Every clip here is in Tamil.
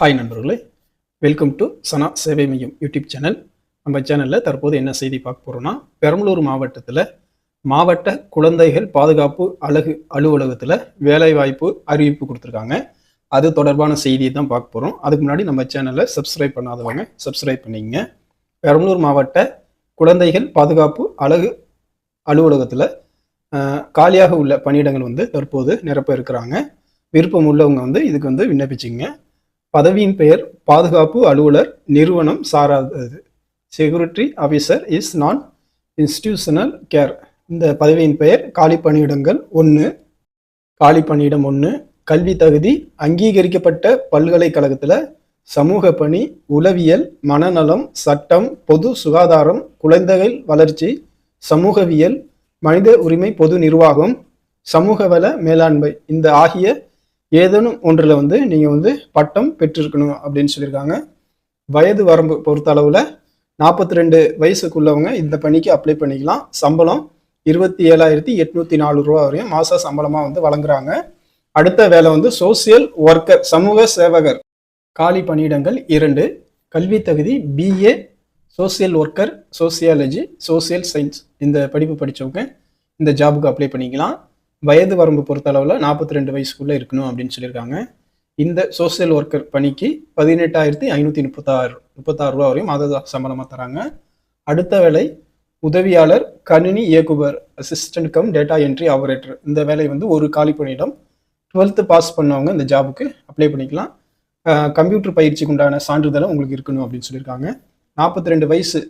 ஹாய் நண்பர்களே. வெல்கம் டு சனா சேவை மையம் யூடியூப் சேனல் நம்ம சேனலில் தற்போது என்ன செய்தி பார்க்க போகிறோம்னா பெரம்பலூர் மாவட்டத்தில் மாவட்ட குழந்தைகள் பாதுகாப்பு அழகு அலுவலகத்தில் வேலைவாய்ப்பு அறிவிப்பு கொடுத்துருக்காங்க. அது தொடர்பான செய்தியை தான் பார்க்க போகிறோம் அதுக்கு முன்னாடி நம்ம சேனலை சப்ஸ்கிரைப் பண்ணாதவங்க சப்ஸ்கிரைப் பண்ணிங்க பெரம்பலூர் மாவட்ட குழந்தைகள் பாதுகாப்பு அழகு அலுவலகத்தில் காலியாக உள்ள பணியிடங்கள் வந்து தற்போது நிரப்ப இருக்கிறாங்க. விருப்பம் உள்ளவங்க வந்து இதுக்கு வந்து விண்ணப்பிச்சிங்க பதவியின் பெயர் பாதுகாப்பு அலுவலர் நிறுவனம் சாராதது. Security officer is non institutional care இந்த பதவியின் பெயர் காலி பணியிடங்கள் ஒன்று காலி பணியிடம் ஒன்று கல்வி தகுதி அங்கீகரிக்கப்பட்ட பல்கலைக்கழகத்தில் சமூக பணி உளவியல் மனநலம் சட்டம் பொது சுகாதாரம் குழந்தைகள் வளர்ச்சி சமூகவியல் மனித உரிமை பொது நிர்வாகம் சமூக வள மேலாண்மை. இந்த ஆகிய ஏதேனும் ஒன்றில் வந்து நீங்கள் வந்து பட்டம் பெற்றிருக்கணும் அப்படின்னு சொல்லியிருக்காங்க. வயது வரம்பு பொறுத்த அளவில் நாற்பத்தி ரெண்டு வயசுக்குள்ளவங்க இந்த பணிக்கு அப்ளை பண்ணிக்கலாம். சம்பளம் இருபத்தி ஏழாயிரத்தி எட்நூத்தி நாலு ரூபா வரையும் மாச சம்பளமாக வந்து வழங்குறாங்க. அடுத்த வேலை வந்து சோசியல் ஒர்க்கர் சமூக சேவகர். காலி பணியிடங்கள் இரண்டு. கல்வி தகுதி BA social worker sociology social science இந்த படிப்பு படித்தவங்க இந்த ஜாபுக்கு அப்ளை பண்ணிக்கலாம். வயது வரம்பு பொறுத்தளவில் நாற்பத்தி ரெண்டு வயசுக்குள்ளே இருக்கணும் அப்படின்னு சொல்லியிருக்காங்க. இந்த சோசியல் ஒர்க்கர் பணிக்கு பதினெட்டாயிரத்தி ஐநூற்றி முப்பத்தாறு முப்பத்தாறு ரூபா வரையும் மாத சம்பளமாக தராங்க. அடுத்த வேலை உதவியாளர் கணினி இயக்குபர் assistant cum data entry operator இந்த வேலை வந்து ஒரு காலி பணியிடம் டுவெல்த்து பாஸ் பண்ணவங்க இந்த ஜாபுக்கு அப்ளை பண்ணிக்கலாம். கம்ப்யூட்டர் பயிற்சிக்கு உண்டான சான்றிதழும் உங்களுக்கு இருக்கணும் அப்படின்னு சொல்லியிருக்காங்க. நாற்பத்தி ரெண்டு வயசு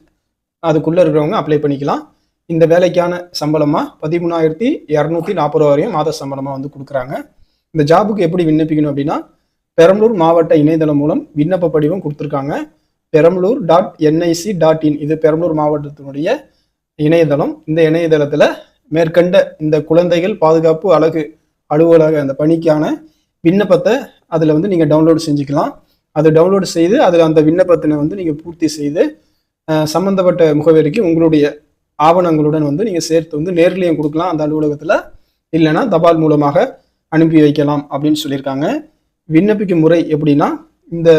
அதுக்குள்ளே இருக்கிறவங்க அப்ளை பண்ணிக்கலாம். இந்த வேலைக்கான சம்பளமாக பதிமூணாயிரத்தி இரநூத்தி நாற்பது ரூபா வரையும் மாத சம்பளமாக வந்து கொடுக்குறாங்க. இந்த ஜாபுக்கு எப்படி விண்ணப்பிக்கணும் அப்படின்னா பெரம்பலூர் மாவட்ட இணையதளம் மூலம் விண்ணப்ப படிவம் கொடுத்துருக்காங்க. Perambalur dot NIC dot in இது பெரம்பலூர் மாவட்டத்தினுடைய இணையதளம். இந்த இணையதளத்தில் மேற்கண்ட இந்த குழந்தைகள் பாதுகாப்பு அழகு அலுவலக அந்த பணிக்கான விண்ணப்பத்தை அதில் வந்து நீங்கள் டவுன்லோடு செஞ்சுக்கலாம். அது டவுன்லோட் செய்து அதில் அந்த விண்ணப்பத்தினை வந்து நீங்கள் பூர்த்தி செய்து சம்மந்தப்பட்ட சம்பந்தப்பட்ட முகவரிக்கு உங்களுடைய ஆவணங்களுடன் வந்து நீங்கள் சேர்த்து வந்து நேர்லேயும் கொடுக்கலாம் அந்த அலுவலகத்தில். இல்லைன்னா தபால் மூலமாக அனுப்பி வைக்கலாம் அப்படின்னு சொல்லியிருக்காங்க. விண்ணப்பிக்கும் முறை எப்படின்னா இந்த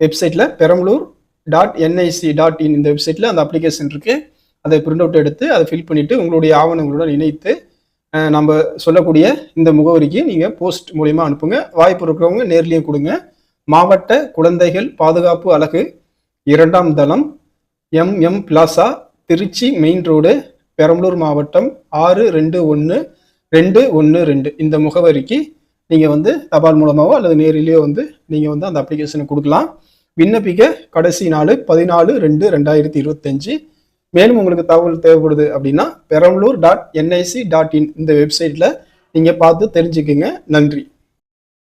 வெப்சைட்டில் Perambalur dot NIC dot in இந்த வெப்சைட்டில் அந்த அப்ளிகேஷன் இருக்குது அதை பிரிண்ட் அவுட் எடுத்து அதை ஃபில் பண்ணிவிட்டு உங்களுடைய ஆவணங்களுடன் இணைத்து நம்ம சொல்லக்கூடிய இந்த முகவரிக்கு நீங்கள் போஸ்ட் மூலிமா அனுப்புங்க. வாய்ப்பு இருக்கிறவங்க நேர்லேயும் கொடுங்க. மாவட்ட குழந்தைகள் பாதுகாப்பு அலகு இரண்டாம் தளம் MM plaza Tiruchi main road Perambalur மாவட்டம் ஆறு ரெண்டு ஒன்று ரெண்டு ஒன்று ரெண்டு. இந்த முகவரிக்கு நீங்கள் வந்து தபால் மூலமாகவோ அல்லது நேரிலேயோ வந்து நீங்கள் வந்து அந்த அப்ளிகேஷனை கொடுக்கலாம். விண்ணப்பிக்க கடைசி நாள் பதினாலு ரெண்டு ரெண்டாயிரத்தி இருபத்தஞ்சு. மேலும் உங்களுக்கு தகவல் தேவைப்படுது அப்படின்னா Perambalur dot NIC dot in இந்த வெப்சைட்டில் நீங்கள் பார்த்து தெரிஞ்சுக்குங்க. நன்றி.